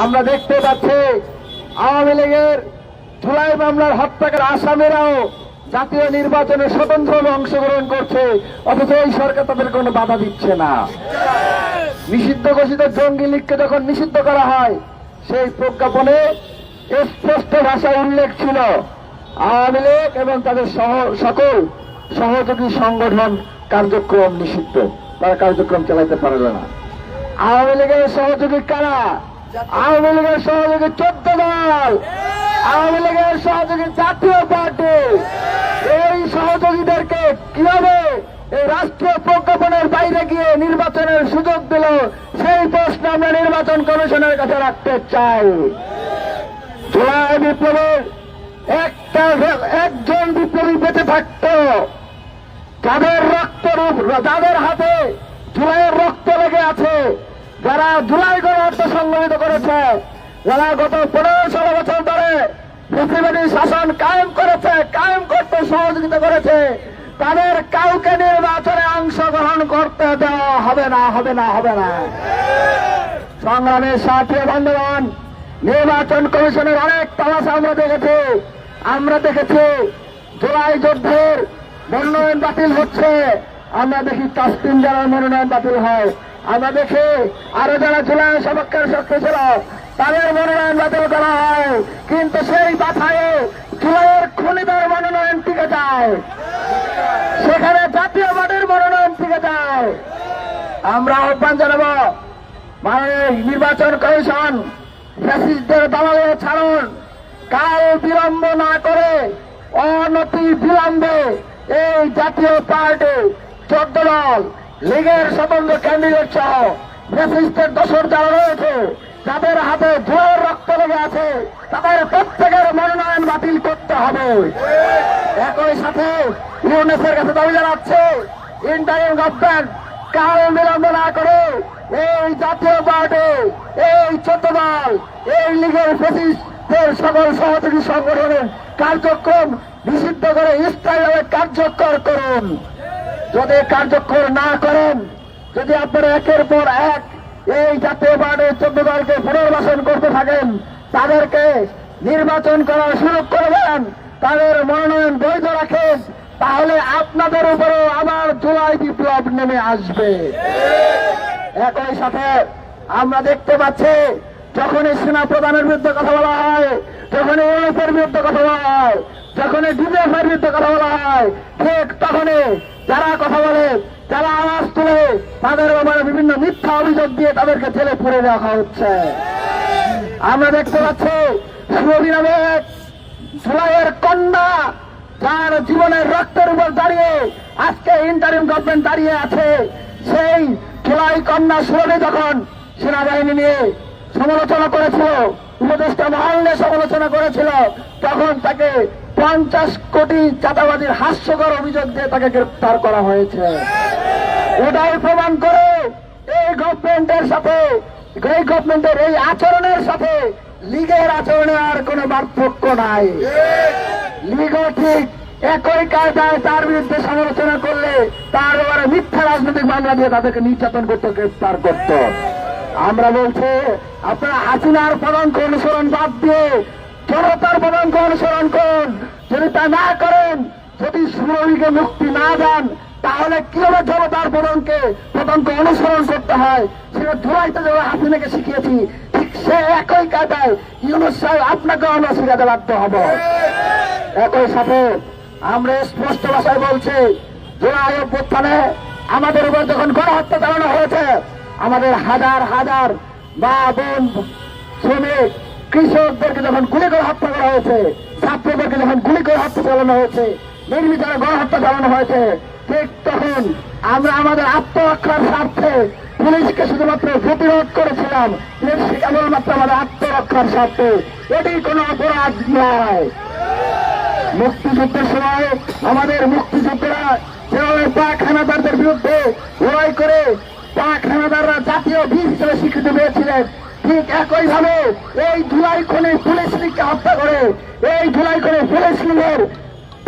আমরা দেখতে পাচ্ছি আওয়ামী লীগের জুলাই মামলার হত্যাকার আসামিরাও জাতীয় নির্বাচনে স্বতন্ত্রভাবে অংশগ্রহণ করছে, অথচ এই সরকার তাদের কোনো বাধা দিচ্ছে না। নিষিদ্ধ ঘোষিত জঙ্গি লীগকে যখন নিষিদ্ধ করা হয়, সেই প্রজ্ঞাপনে স্পষ্ট ভাষায় উল্লেখ ছিল, আওয়ামী লীগ এবং তাদের সকল সহযোগী সংগঠন কার্যক্রম নিষিদ্ধ, তারা কার্যক্রম চালাইতে পারবে না। আওয়ামী লীগের সহযোগী কারা? আওয়ামী লীগের সহযোগী চোদ্দ দল, আওয়ামী লীগের সহযোগী জাতীয় পার্টি। এই সহযোগীদেরকে কীভাবে এই রাষ্ট্রীয় প্রজ্ঞাপনের বাইরে গিয়ে নির্বাচনের সুযোগ দিল, সেই প্রশ্ন আমরা নির্বাচন কমিশনের কাছে রাখতে চাই। জুলাই বিপ্লবের একটা একজন বিপ্লবী বেঁচে থাকত। যাদের রক্ত যাদের হাতে জুলাইয়ের রক্ত লেগে আছে যারা জুলাই গণহত্য সংগঠিত করেছে, যারা গত পনেরো ষোলো বছর ধরে পৃথিবীর শাসন কায়েম করেছে, কায়েম করতে সহযোগিতা করেছে, তাদের কাউকে নির্বাচনে অংশগ্রহণ করতে দেওয়া হবে না হবে না হবে না। সংগ্রামের সাথে বন্ধুবান নির্বাচন কমিশনের অনেক তালাশ আমরা দেখেছি। আমরা দেখেছি জুলাই যুদ্ধের মনোনয়ন বাতিল হচ্ছে। আমরা দেখি তাসপিন যারা মনোনয়ন বাতিল হয়। আমরা দেখি আরও যারা জুলাই সপক্ষের শক্তি ছিল, তাদের মনোনয়ন বাতিল করা হয়। কিন্তু সেই বাথায় জুলাইয়ের খুনিদের মনোনয়ন টিকে যায়। সেখানে জাতীয় পার্টির মনোনয়ন টিকে যায়। আমরা আহ্বান জানাব মাননীয় নির্বাচন কমিশন, ফ্যাসিস্টদের দালালে ছাড়ুন। কাল বিলম্ব না করে অনতি বিলম্বে এই জাতীয় পার্টি চোদ্দ দল লীগের স্বতন্ত্র ক্যান্ডিডেট সহ ফ্যাসিস্টের দশর যারা রয়েছে যাদের হাতে জোর রক্ত লেগে আছে। তাদের প্রত্যেকের মনোনয়ন বাতিল করতে হবে। একই সাথে ইউনেসের কাছে দাবি জানাচ্ছে ইন্টারিম গভর্নমেন্ট কাল বিলম্ব না করে এই জাতীয় পার্টি, এই চোদ্দ দল, এই লীগের ফেসিসদের সকল সহযোগী সংগঠনের কার্যক্রম নিষিদ্ধ করে স্থায়ীভাবে কার্যকর করুন। যদি কার্যকর না করেন, যদি আপনারা একের পর এক এই জাতীয় পার্টির চোদ্দ দলকে পুনর্বাসন করতে থাকেন, তাদেরকে নির্বাচন করার সুযোগ করে দেন, তাদের মনোনয়ন বৈধ রাখেন, তাহলে আপনাদের উপরেও আবার জুলাই বিপ্লব নেমে আসবে। একই সাথে আমরা দেখতে পাচ্ছি, যখনই সেনা প্রধানের বিরুদ্ধে কথা বলা হয়, যখনই ইউএফের বিরুদ্ধে কথা বলা হয়, যখনই ডিজিএফের বিরুদ্ধে কথা বলা হয়, ঠিক তখনই যারা কথা বলে, যারা আওয়াজ তুলে, তাদের ব্যাপারে বিভিন্ন মিথ্যা অভিযোগ দিয়ে তাদেরকে জেলে পুরে রাখা হচ্ছে। আমরা দেখতে পাচ্ছি কন্যা, যার জীবনের রক্তের উপর দাঁড়িয়ে আজকে ইন্টারিম গভর্নমেন্ট দাঁড়িয়ে আছে। সেই জুলাই কন্যা সুরভি যখন সেনাবাহিনী নিয়ে সমালোচনা করেছিল, উপদেষ্টা মহল সমালোচনা করেছিল, তখন তাকে পঞ্চাশ কোটি চাঁদাবাজির হাস্যকর অভিযোগ দিয়ে তাকে গ্রেপ্তার করা হয়েছে। এটাই প্রমাণ করে এই গভর্নমেন্টের সাথে, এই গভর্নমেন্টের এই আচরণের সাথে লীগের আচরণে আর কোনো পার্থক্য নাই। লীগও ঠিক একই কায়দায় তার বিরুদ্ধে সমালোচনা করলে তার ব্যাপারে মিথ্যা রাজনৈতিক মামলা দিয়ে তাদেরকে নির্যাতন করতে, গ্রেপ্তার করত। আমরা বলছি, আপনারা হাসিনার পদাঙ্ক অনুসরণ বাদ দিয়ে জনতার পদাঙ্ক অনুসরণ করুন। যদি তা না করেন, যদি সুরভীকে মুক্তি না দেন, তাহলে কীভাবে জনতার পদঙ্কে পদঙ্ক অনুসরণ করতে হয়। সেটা ধুলাইতে যাবে হাসিনাকে শিখিয়েছি, ঠিক সে একই কায়দায় ইউনুস সাহেব আপনাকে অন্য শিখাতে বাধ্য হব। একই সাথে আমরা স্পষ্ট ভাষায় বলছি জুলাই অভ্যুত্থানে আমাদের উপর যখন গণহত্যা চালানো হয়েছে, আমাদের হাজার হাজার মা বোন, শ্রমিক কৃষকদেরকে যখন গুলি করে হত্যা করা হয়েছে, ছাত্রদেরকে যখন গুলি করে হত্যা চালানো হয়েছে, নির্বিচারে গণহত্যা চালানো হয়েছে, ঠিক তখন আমরা আমাদের আত্মরক্ষার স্বার্থে পুলিশকে শুধুমাত্র প্রতিরোধ করেছিলাম পুলিশ কেবলমাত্র আমাদের আত্মরক্ষার স্বার্থে। এটি কোনো অপরাধ নয়। মুক্তিযুদ্ধের সময় আমাদের মুক্তিযোদ্ধারা যেভাবে পাক হানাদারদের বিরুদ্ধে লড়াই করে পাক হানাদাররা জাতীয় বীর হিসেবে স্বীকৃতি পেয়েছিলেন। ঠিক একই ভাবে এই ধুলাই খনে পুলিশ লীগকে হত্যা করে, এই ধুলাই খনে পুলিশ লীগের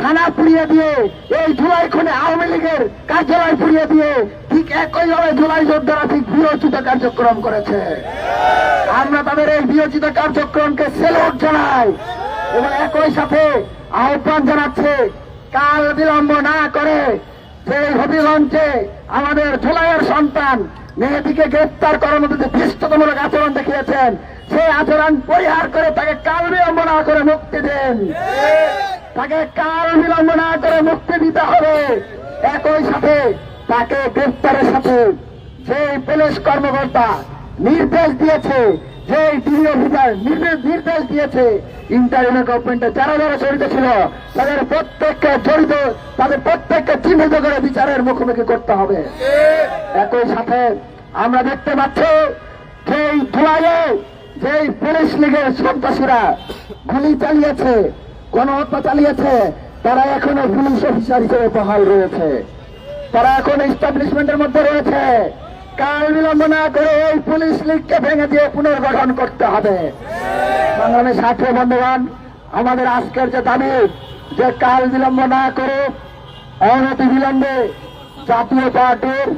থানা পুড়িয়ে দিয়ে, এই জুলাই খনে আওয়ামী লীগের কার্যালয় পুড়িয়ে দিয়ে ঠিক একইভাবে জুলাই যোদ্ধারা ঠিক বিরোচিত কার্যক্রম করেছে। আমরা তাদের এই বিরোচিত কার্যক্রমকে সেলুট জানাই এবং একই সাথে আহ্বান জানাচ্ছে, কাল বিলম্ব না করে যে হবিগঞ্জে আমাদের ধুলাইয়ের সন্তান মেয়েটিকে গ্রেপ্তার করার মধ্যে যে ধৃষ্টতামূলক আচরণ দেখিয়েছেন, সেই আচরণ পরিহার করে তাকে কাল বিলম্বনা করে মুক্তি দেন। তাকে কাল বিলম্বনা করে মুক্তি দিতে হবে। একই সাথে তাকে গ্রেপ্তারের সাথে সেই পুলিশ কর্মকর্তা নির্দেশ দিয়েছে যে ডিবি অফিসার নির্দেশ দিয়েছে গভর্নমেন্টে। যারা যারা জড়িত ছিল, তাদের প্রত্যেককে জড়িত, তাদের প্রত্যেককে চিহ্নিত করে বিচারের মুখোমুখি করতে হবে। একই সাথে আমরা দেখতে পাচ্ছি যে এই ধুলাইয়ে যে পুলিশ লীগের সন্ত্রাসীরা গুলি চালিয়েছে, গণহত্যা চালিয়েছে, তারা এখনও পুলিশ অফিসার হিসেবে বহাল রয়েছে। তারা এখন এস্টাবলিশমেন্টের মধ্যে রয়েছে। কাল বিলম্ব না করে এই পুলিশ লীগকে ভেঙে দিয়ে পুনর্গঠন করতে হবে। বাংলাদেশ সাথে বন্ধুগণ, আমাদের আজকের যে দাবি, যে কাল বিলম্ব না করে অনতি বিলম্বে জাতীয় পার্টির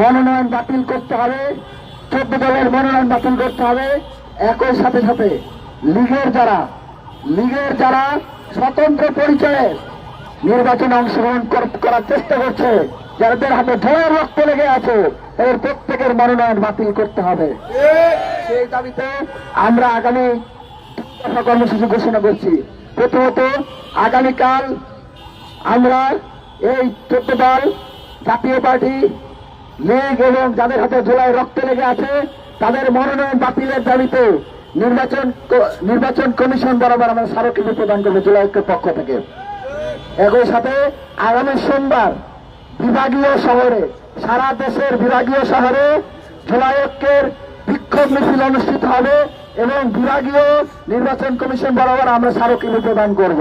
মনোনয়ন বাতিল করতে হবে, চোদ্দ দলের মনোনয়ন বাতিল করতে হবে। একই সাথে সাথে লীগের যারা লীগের যারা স্বতন্ত্র পরিচয়ে নির্বাচনে অংশগ্রহণ করার চেষ্টা করছে যাদের হাতে ধোয়ের রক্ত লেগে আছে, এর প্রত্যেকের মনোনয়ন বাতিল করতে হবে। সেই দাবিতে আমরা আগামী কর্মসূচি ঘোষণা করছি। প্রথমত, আগামীকাল আমরা এই চোদ্দ দল, জাতীয় পার্টি, লীগ এবং যাদের হাতে জোলাই রক্ত লেগে আছে, তাদের মনোনয়ন বাতিলের দাবিতে নির্বাচন নির্বাচন কমিশন বরাবর আমরা স্মারকলিপি প্রদান করবে ঐক্যের পক্ষ থেকে। একই সাথে আগামী সোমবার বিভাগীয় শহরে, সারা দেশের বিভাগীয় শহরে জুলাই ঐক্যের বিক্ষোভ মিছিল অনুষ্ঠিত হবে এবং বিভাগীয় নির্বাচন কমিশন বরাবর আমরা স্মারকলিপি প্রদান করব।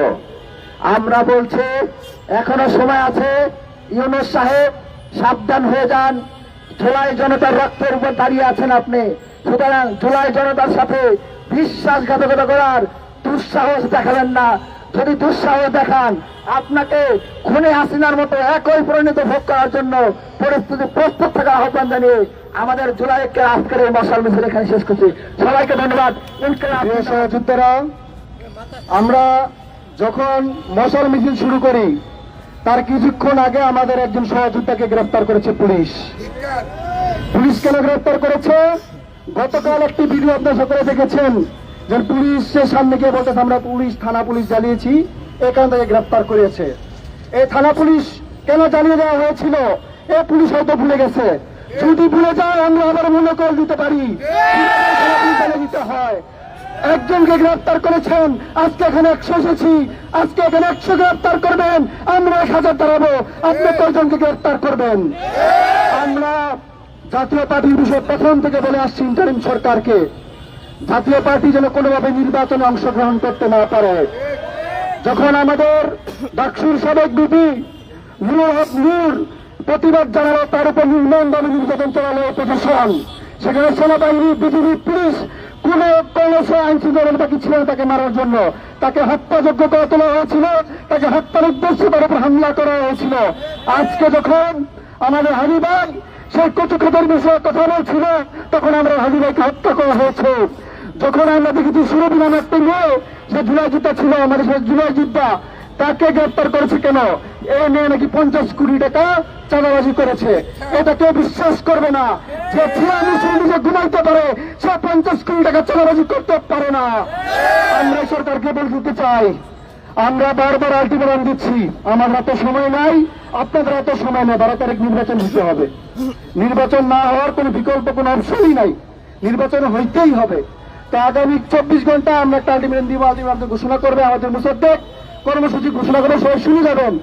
আমরা বলছি, এখনও সময় আছে, ইউনুস সাহেব সাবধান হয়ে যান। জুলাই জনতার রক্তের উপর দাঁড়িয়ে আছেন আপনি। সুতরাং জুলাই জনতার সাথে বিশ্বাসঘাতকতা করার দুঃসাহস দেখাবেন না। যদি দুঃসাহস দেখান, আপনাকে খুনে হাসিনার মতো একই পরিণত ভোগ করার জন্য পরিস্থিতি প্রস্তুত থাকার আহ্বান জানিয়ে আমাদের জুলাইকে আজকের এই মশাল মিছিল এখানে শেষ করছি। সবাইকে ধন্যবাদ। সহযোদ্ধারা আমরা যখন মশাল মিছিল শুরু করি, তার কিছুক্ষণ আগে আমাদের একজন সহযোদ্ধাকে গ্রেফতার করেছে পুলিশ। পুলিশ কেন গ্রেফতার করেছে। গতকাল একটি ভিডিও আপনার সকলে দেখেছেন। যে পুলিশের সামনে গিয়ে বলতেছে, আমরা পুলিশ, থানা পুলিশ জ্বালিয়েছি, এখান থেকে গ্রেফতার করেছে। এই থানা পুলিশ কেন জ্বালিয়ে দেওয়া হয়েছিল? এ পুলিশ হয়তো ভুলে গেছে। যদি ভুলে যায়, আমরা আবার মনে করে দিতে পারি। দিতে হয়। একজনকে গ্রেফতার করেছেন। আজকে এখানে একশো এসেছি। আজকে এখানে একশো গ্রেফতার করবেন। আমরা এক হাজার দাঁড়াবো। আপনি কয়জনকে গ্রেফতার করবেন? আমরা জাতীয় পার্টির বিষয়ে প্রথম থেকে বলে আসছি, ইন্টারিম সরকারকে। জাতীয় পার্টি যেন কোনোভাবে নির্বাচনে অংশগ্রহণ করতে না পারে। যখন আমাদের ডাকসুর সাবেক বিপি নূর প্রতিবাদ জানালো, তার উপর নির্মমভাবে নির্যাতন চালালো প্রশাসন। সেখানে সেনাবাহিনী, বিজিবি, পুলিশ, কোন কোন আইন শৃঙ্খলা বাকি ছিল তাকে মারার জন্য। তাকে হত্যাযোগ্য করে তোলা হয়েছিল, তাকে হত্যার উদ্দেশ্যে তার উপর হামলা করা হয়েছিল। আজকে যখন আমাদের হানি ভাই সেই কচু বিষয়ে কথা বলছিল, তখন আমরা হানি ভাইকে হত্যা করা হয়েছে। যখন আমরা দেখেছি সুরবি নামে একটা মেয়ে, যে জুলাই যুদ্ধ ছিল আমাদের সাথে জুলাই যুদ্ধা তাকে গ্রেপ্তার করেছে কেন? এই মেয়ে নাকি পঞ্চাশ কোটি টাকা চাঁদাবাজি করেছে। এটা কেউ বিশ্বাস করবে না। যে ছিয়া ঘুমাইতে পারে, সে পঞ্চাশ কোটি টাকা চাঁদাবাজি করতে পারে না। আমরা সরকারকে বলতে চাই, আমরা বারবার আলটিমেটাম দিচ্ছি আমার এত সময় নাই, আপনাদের এত সময় নেই, বারো তারিখ নির্বাচন দিতে হবে। নির্বাচন না হওয়ার কোনো বিকল্প, কোনো অপশনই নাই। নির্বাচন হইতেই হবে। তো আগামী চব্বিশ ঘণ্টা আমরা একটা আলটিমেটাম দিব আলটিমেটাম ঘোষণা করবে, আমাদের মুসদ্দেক কর্মসূচি ঘোষণা করে সবাই শুনে যাবেন।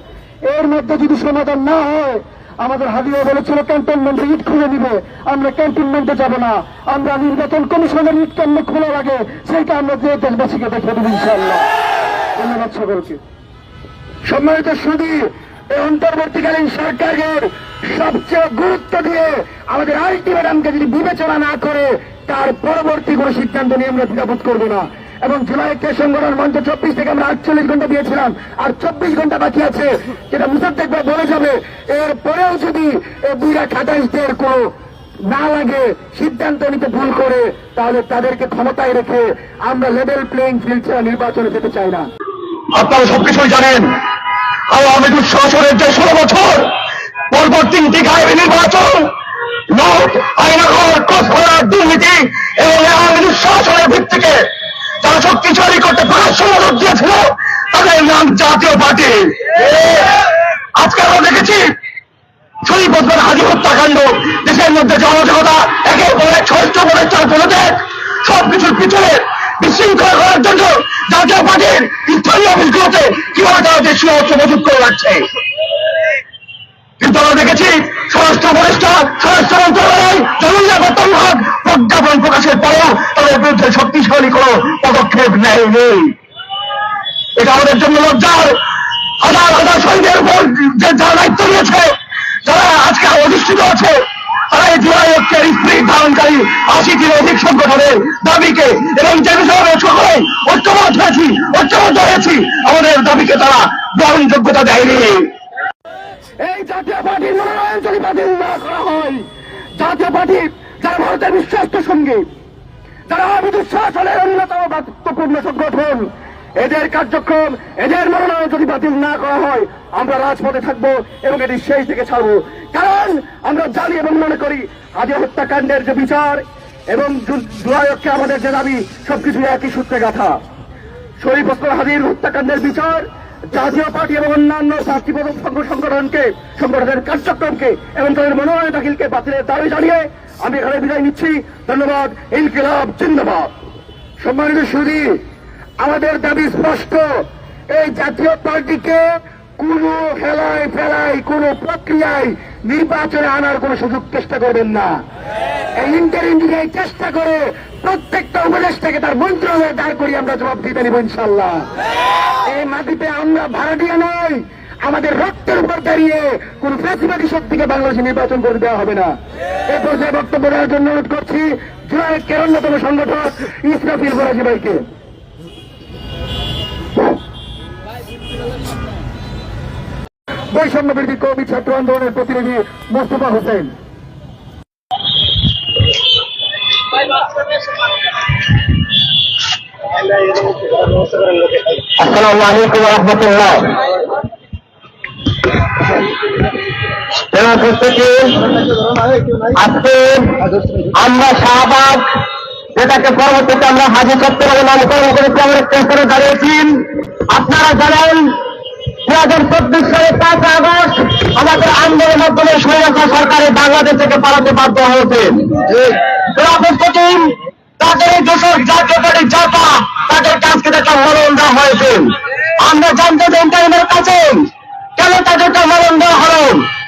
এর মধ্যে যদি সমাধান না হয়, আমাদের হাজিরা বলেছিল ক্যান্টনমেন্টে ইট খুলে দিবে। আমরা ক্যান্টনমেন্টে যাব না। আমরা নির্বাচন কমিশনের ইট কেমনে খোলা লাগে সেইটা আমরা যে দেশবাসীকে দেখে দেবো ইনশাআল্লাহ। ধন্যবাদ সকলকে। সম্মানিত সুদী এই অন্তর্বর্তীকালীন সরকারের সবচেয়ে গুরুত্ব দিয়ে আমাদের আলটিমেটামকে যদি বিবেচনা না করে, তার পরবর্তী কোনো সিদ্ধান্ত নিয়ে আমরা দ্বিধাবোধ করব না। এবং জুলাইকে সংগঠন মঞ্চ চব্বিশ থেকে আমরা আটচল্লিশ ঘণ্টা দিয়েছিলাম, আর চব্বিশ ঘণ্টা বাকি আছে, যেটা মুসাদ্দেক ভাই বলে যাবে। এর পরেও যদি বুড়া খাটাইশদের কোনো না লাগে, সিদ্ধান্ত নিতে ভুল করে, তাহলে তাদেরকে ক্ষমতায় রেখে আমরা লেভেল প্লেইং ফিল্ড ছাড়া নির্বাচনে যেতে চাই না। আপনারা সবকিছুই জানেন আওয়ামী লীগ শাসনের যে ষোলো বছর, পরপর তিনটি গায়েবী নির্বাচন, নোট, আইনাঘর কসভরার দুর্নীতি এবং আওয়ামী শাসনের ভিত্তিকে যারা শক্তিশালী করতে প্রকাশ্য মদত দিয়েছিল, তাদের নাম জাতীয় পার্টি। আজকে আমরা দেখেছি শরীফ ওসমান হাজি হত্যাকাণ্ড, দেশের মধ্যে জনজনতা একের পর এক ষষ্ঠ পদের চাল পদত্যাগ সবকিছুর পিছনে বিশৃঙ্খলা করার জন্য জাতীয় পার্টির স্থানীয় অফিসগুলোতে কীভাবে তারা দেশীয় অস্ত্র মজুত করে রাখছে? কিন্তু আমরা দেখেছি স্বরাষ্ট্র উপদেষ্টা, স্বরাষ্ট্র মন্ত্রণালয় জননিরাপত্তা বিভাগ প্রজ্ঞাপন প্রকাশের পরেও তাদের বিরুদ্ধে শক্তিশালী কোনো পদক্ষেপ নেয়নি। এটা আমাদের জন্য লজ্জার। হাজার হাজার সৈন্যের উপর যে যারা দায়িত্ব নিয়েছে, যারা আজকে অধিষ্ঠিত আছে তারা জুলাই ঐক্যের স্প্রিট ধারণকারী আশিটির অধিক সংগঠনের দাবিকে এবং যে বিষয়ে আমরা সকলে ঐক্যবদ্ধ হয়েছি ঐক্যবদ্ধ হয়েছি আমাদের দাবিকে তারা গ্রহণযোগ্যতা দেয়নি। এই জাতীয় পার্টির মনোনয়ন যদি বাতিল না করা হয়। জাতীয় পার্টি যারা ভারতের বিশ্বস্ত সঙ্গী, যারা আবিদুর অন্যতম গুরুত্বপূর্ণ সংগঠন এদের কার্যক্রম, এদের মনোনয়ন যদি বাতিল না করা হয়, আমরা রাজপথে থাকব এবং এটি শেষ দিকে ছাড়বো। কারণ আমরা জানি এবং মনে করি আজে হত্যাকাণ্ডের যে বিচার এবং জুলাইকে আমাদের যে দাবি, সবকিছু একই সূত্রে গাথা। শরীফ ওসমান হাজির হত্যাকাণ্ডের বিচার, জাতীয় পার্টি এবং অন্যান্য শাস্তিপ্রদক সংগঠনকে, সংগঠনের কার্যক্রমকে এবং তাদের মনোনয়ন দাখিলকে বাতিলের দাবি জানিয়ে আমি এখানে বিদায় নিচ্ছি। ধন্যবাদ। ইনকিলাব, জিন্দাবাদ। সম্মানিত সুদী আমাদের দাবি স্পষ্ট। এই জাতীয় পার্টিকে কোন খেলায় ফেলায়, কোন প্রক্রিয়ায় নির্বাচনে আনার কোন সুযোগ চেষ্টা করবেন না। চেষ্টা করে, প্রত্যেকটা উপদেশটাকে তার মন্ত্রণালয়ে দাঁড় করি আমরা জবাব দিতে নিব ইনশাল্লাহ এই মাটিতে আমরা ভাড়াটিয়া নই, আমাদের রক্তের উপর দাঁড়িয়ে কোন ফ্যাসিবাদী শক্তিকে বাংলাদেশে নির্বাচন করে দেওয়া হবে না। এ পর্যায়ে বক্তব্য দেওয়ার জন্য অনুরোধ করছি জুলাই অন্যতম সংগঠন ইসরাফিল ফরাজি ভাইকে। বৈষম্য বিরোধী কবি ছাত্র আন্দোলনের প্রতিনিধি মোস্তফা হোসেন। আমরা শাহবাগ, যেটাকে পরবর্তীতে আমরা হাজি চত্বর বলে নামকরণ করেছি, আমরা স্টেশনে দাঁড়িয়েছি। আপনারা জানেন দু হাজার চব্বিশ সালে পাঁচ আগস্ট আমাদের আন্দোলনের মাধ্যমে স্বৈরাচার সরকারের বাংলাদেশ থেকে পালাতে বাধ্য হয়েছে। সভাপতি তাদের এই দোষক জাতীয় জাতা তাদের কাছকে একটা মরণ দেওয়া হয়েছে। আমরা জানতে চাই ইন্টারনেটের কাছে কেন তাদেরকে মরণ দেওয়া হলো?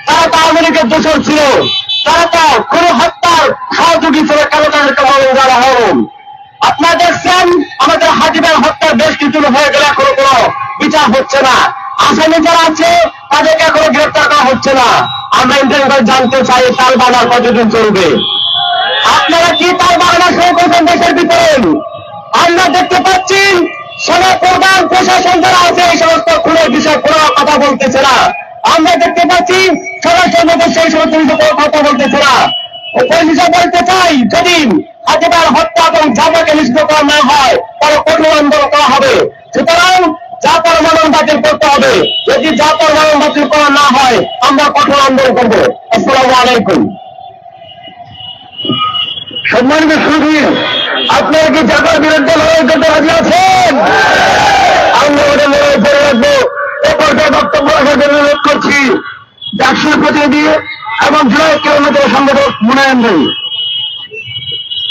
তারা তো লীগের দোষর ছিল। তারা তো কোন হত্যার সহযোগী ছিল কেন তাদেরকে মরণ দেওয়া হলো? আপনারা দেখছেন আমাদের হাজিবের হত্যার বেশ কিছু হয়ে গেলে এখনও কোনো বিচার হচ্ছে না আসামি যারা আছে তাদেরকে এখনও গ্রেপ্তার করা হচ্ছে না আমরা ইন্টারনেট জানতে চাই তাল বাজার কতদিন চলবে আপনারা কি তার বাংলা শুরু করছেন দেশের ভিতরে আমরা দেখতে পাচ্ছি সেনা প্রধান প্রশাসন যারা আছে এই সমস্ত খুনের বিষয়ে কোনো কথা বলতেছে না আমরা দেখতে পাচ্ছি স্বরাষ্ট্র মধ্যে সেই সমস্ত কথা বলতেছে না বলতে চাই যদি হাতিবার হত্যা এবং জামাকে নিষিদ্ধ করা না হয় তাহলে কঠোর আন্দোলন করা হবে। সুতরাং জাপার মানব বাতিল করতে হবে। যদি জাপার মানব বাতিল করা না হয়, আমরা কঠোর আন্দোলন করব। আসসালামু আলাইকুম। সম্মানিত সুধীর, আপনারা কি জাপার বিরুদ্ধে লড়াই করতে রাজি আছেন? আমরা লড়াই করে রাখব। এ পর্যায়ে বক্তব্য রাখার জন্য অনুরোধ করছি ডাকসুর প্রতিনিধি এবং জুলাই কেউ সংগঠক মুনায়ন ভাই।